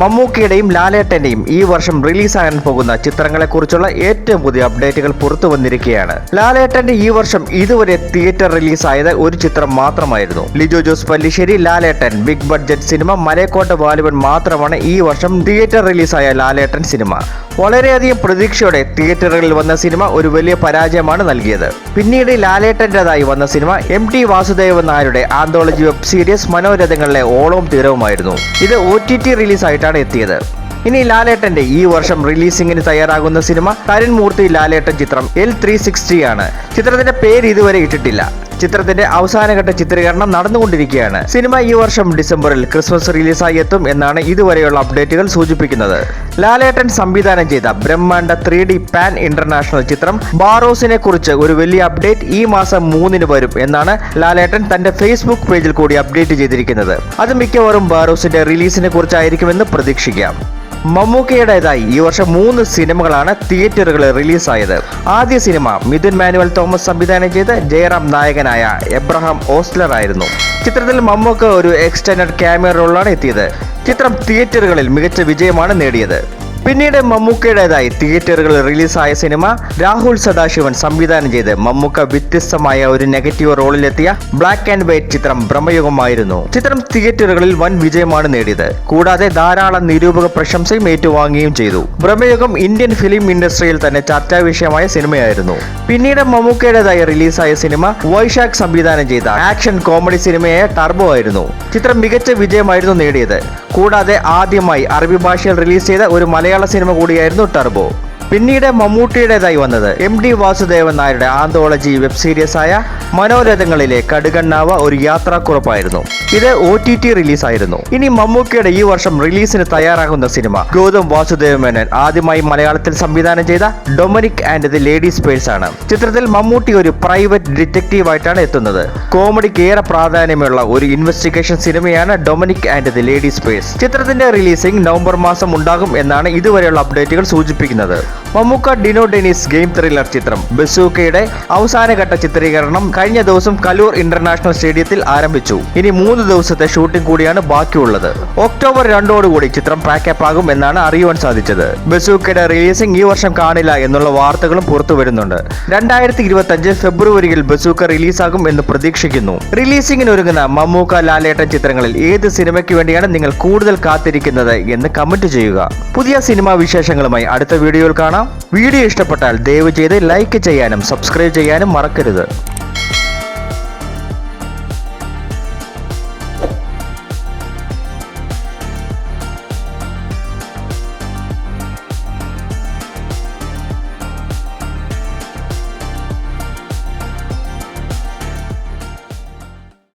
മമ്മൂക്കയുടെയും ലാലേട്ടന്റെയും ഈ വർഷം റിലീസാകാൻ പോകുന്ന ചിത്രങ്ങളെക്കുറിച്ചുള്ള ഏറ്റവും പുതിയ അപ്ഡേറ്റുകൾ പുറത്തു വന്നിരിക്കുകയാണ്. ലാലേട്ടന്റെ ഈ വർഷം ഇതുവരെ തിയേറ്റർ റിലീസായത് ഒരു ചിത്രം മാത്രമായിരുന്നു. Lijo Jose Pellissery Lalettan big budget cinema Malaikottai Vaaliban മാത്രമാണ് ഈ വർഷം തിയേറ്റർ റിലീസായ ലാലേട്ടൻ സിനിമ. വളരെയധികം പ്രതീക്ഷയോടെ തിയേറ്ററുകളിൽ വന്ന സിനിമ ഒരു വലിയ പരാജയമാണ് നൽകിയത്. പിന്നീട് ലാലേട്ടന്റേതായി വന്ന സിനിമ എം ടി വാസുദേവൻ നായരുടെ ആന്തോളജി വെബ് സീരീസ് മനോരഥങ്ങളിലെ ഓളവും തീരവുമായിരുന്നു. ഇത് ഒ ടി ടി റിലീസായിട്ടാണ് എത്തിയത്. ഇനി ലാലേട്ടന്റെ ഈ വർഷം റിലീസിംഗിന് തയ്യാറാകുന്ന സിനിമ കരുൺ മൂർത്തി ലാലേട്ടൻ ചിത്രം എൽ ത്രീ സിക്സ്റ്റി ആണ്. ചിത്രത്തിന്റെ പേര് ഇതുവരെ ഇട്ടിട്ടില്ല. ചിത്രത്തിന്റെ അവസാനഘട്ട ചിത്രീകരണം നടന്നുകൊണ്ടിരിക്കുകയാണ്. സിനിമ ഈ വർഷം ഡിസംബറിൽ ക്രിസ്മസ് റിലീസായി എത്തും എന്നാണ് ഇതുവരെയുള്ള അപ്ഡേറ്റുകൾ സൂചിപ്പിക്കുന്നത്. ലാലേട്ടൻ സംവിധാനം ചെയ്ത ബ്രഹ്മാണ്ഡ ത്രീ ഡി പാൻ ഇന്റർനാഷണൽ ചിത്രം ബാറോസിനെ കുറിച്ച് ഒരു വലിയ അപ്ഡേറ്റ് ഈ മാസം മൂന്നിന് വരും എന്നാണ് ലാലേട്ടൻ തന്റെ ഫേസ്ബുക്ക് പേജിൽ കൂടി അപ്ഡേറ്റ് ചെയ്തിരിക്കുന്നത്. അത് മിക്കവാറും ബാറോസിന്റെ റിലീസിനെ കുറിച്ചായിരിക്കുമെന്ന് പ്രതീക്ഷിക്കാം. മമ്മൂക്കയുടേതായി ഈ വർഷം മൂന്ന് സിനിമകളാണ് തിയേറ്ററുകളിൽ റിലീസായത്. ആദ്യ സിനിമ മിഥുൻ മാനുവൽ തോമസ് സംവിധാനം ചെയ്ത് ജയറാം നായകനായ എബ്രഹാം ഓസ്ലർ ആയിരുന്നു ചിത്രത്തിൽ മമ്മൂക്ക ഒരു എക്സ്റ്റൻഡ് ക്യാമിയ റോളാണ് എത്തിയത്. ചിത്രം തിയേറ്ററുകളിൽ മികച്ച വിജയമാണ് നേടിയത്. പിന്നീട് മമ്മൂക്കയുടേതായി തിയേറ്ററുകളിൽ റിലീസായ സിനിമ രാഹുൽ സദാശിവൻ സംവിധാനം ചെയ്ത് മമ്മൂക്ക വ്യത്യസ്തമായ ഒരു നെഗറ്റീവ് റോളിലെത്തിയ ബ്ലാക്ക് ആൻഡ് വൈറ്റ് ചിത്രം ബ്രഹ്മയുഗമായിരുന്നു. ചിത്രം തിയേറ്ററുകളിൽ വൻ വിജയമാണ് നേടിയത്. കൂടാതെ ധാരാളം നിരൂപക പ്രശംസയും ഏറ്റുവാങ്ങുകയും ചെയ്തു. ബ്രഹ്മയുഗം ഇന്ത്യൻ ഫിലിം ഇൻഡസ്ട്രിയിൽ തന്നെ ചർച്ചാ വിഷയമായ സിനിമയായിരുന്നു. പിന്നീട് മമ്മൂക്കയുടേതായി റിലീസായ സിനിമ വൈശാഖ് സംവിധാനം ചെയ്ത ആക്ഷൻ കോമഡി സിനിമയായ ടർബോ ആയിരുന്നു. ചിത്രം മികച്ച വിജയമായിരുന്നു നേടിയത്. കൂടാതെ ആദ്യമായി അറബി ഭാഷയിൽ റിലീസ് ചെയ്ത ഒരു മലയാള സിനിമ കൂടിയായിരുന്നു ടർബോ. പിന്നീട് മമ്മൂട്ടിയുടേതായി വന്നത് എം ഡി വാസുദേവൻ നായരുടെ ആന്തോളജി വെബ് സീരീസ് ആയ മനോരഥങ്ങളിലെ കടുകണ്ണാവ ഒരു യാത്രാക്കുറപ്പായിരുന്നു. ഇത് ഒ ടി ടി റിലീസായിരുന്നു ഇനി മമ്മൂക്കയുടെ ഈ വർഷം റിലീസിന് തയ്യാറാകുന്ന സിനിമ ഗൗതം വാസുദേവ മേനോൻ ആദ്യമായി മലയാളത്തിൽ സംവിധാനം ചെയ്ത Dominic and the ladies purse ആണ്. ചിത്രത്തിൽ മമ്മൂട്ടി ഒരു പ്രൈവറ്റ് ഡിറ്റക്റ്റീവ് ആയിട്ടാണ് എത്തുന്നത്. കോമഡിക്ക് ഏറെ പ്രാധാന്യമുള്ള ഒരു ഇൻവെസ്റ്റിഗേഷൻ സിനിമയാണ് Dominic and the ladies purse ചിത്രത്തിന്റെ റിലീസിംഗ് നവംബർ മാസം ഉണ്ടാകും എന്നാണ് ഇതുവരെയുള്ള അപ്ഡേറ്റുകൾ സൂചിപ്പിക്കുന്നത്. മമ്മൂക്ക ഡിനോ ഡെനിസ് ഗെയിം ത്രില്ലർ ചിത്രം. ബസൂക്കയുടെ അവസാനഘട്ട ചിത്രീകരണം കഴിഞ്ഞ ദിവസം കലൂർ ഇന്റർനാഷണൽ സ്റ്റേഡിയത്തിൽ ആരംഭിച്ചു. ഇനി മൂന്ന് ദിവസത്തെ ഷൂട്ടിംഗ് കൂടിയാണ് ബാക്കിയുള്ളത്. ഒക്ടോബർ രണ്ടോടുകൂടി ചിത്രം പാക്കപ്പ് ആകും എന്നാണ് അറിയുവാൻ സാധിച്ചത്. ബസൂക്കയുടെ റിലീസിംഗ് ഈ വർഷം കാണില്ല എന്നുള്ള വാർത്തകളും പുറത്തു വരുന്നുണ്ട്. രണ്ടായിരത്തി ഇരുപത്തി അഞ്ച് ഫെബ്രുവരിയിൽ ബസൂക്ക റിലീസാകും എന്ന് പ്രതീക്ഷിക്കുന്നു. റിലീസിംഗിന് ഒരുങ്ങുന്ന മമ്മൂക്ക ലാലേട്ടൻ ചിത്രങ്ങളിൽ ഏത് സിനിമയ്ക്ക് വേണ്ടിയാണ് നിങ്ങൾ കൂടുതൽ കാത്തിരിക്കുന്നത് എന്ന് കമന്റ് ചെയ്യുക. പുതിയ സിനിമാ വിശേഷങ്ങളുമായി അടുത്ത വീഡിയോയിൽ കാണാം. വീഡിയോ ഇഷ്ടപ്പെട്ടാൽ ദയവ് ചെയ്ത് ലൈക്ക് ചെയ്യാനും സബ്സ്ക്രൈബ് ചെയ്യാനും മറക്കരുത്.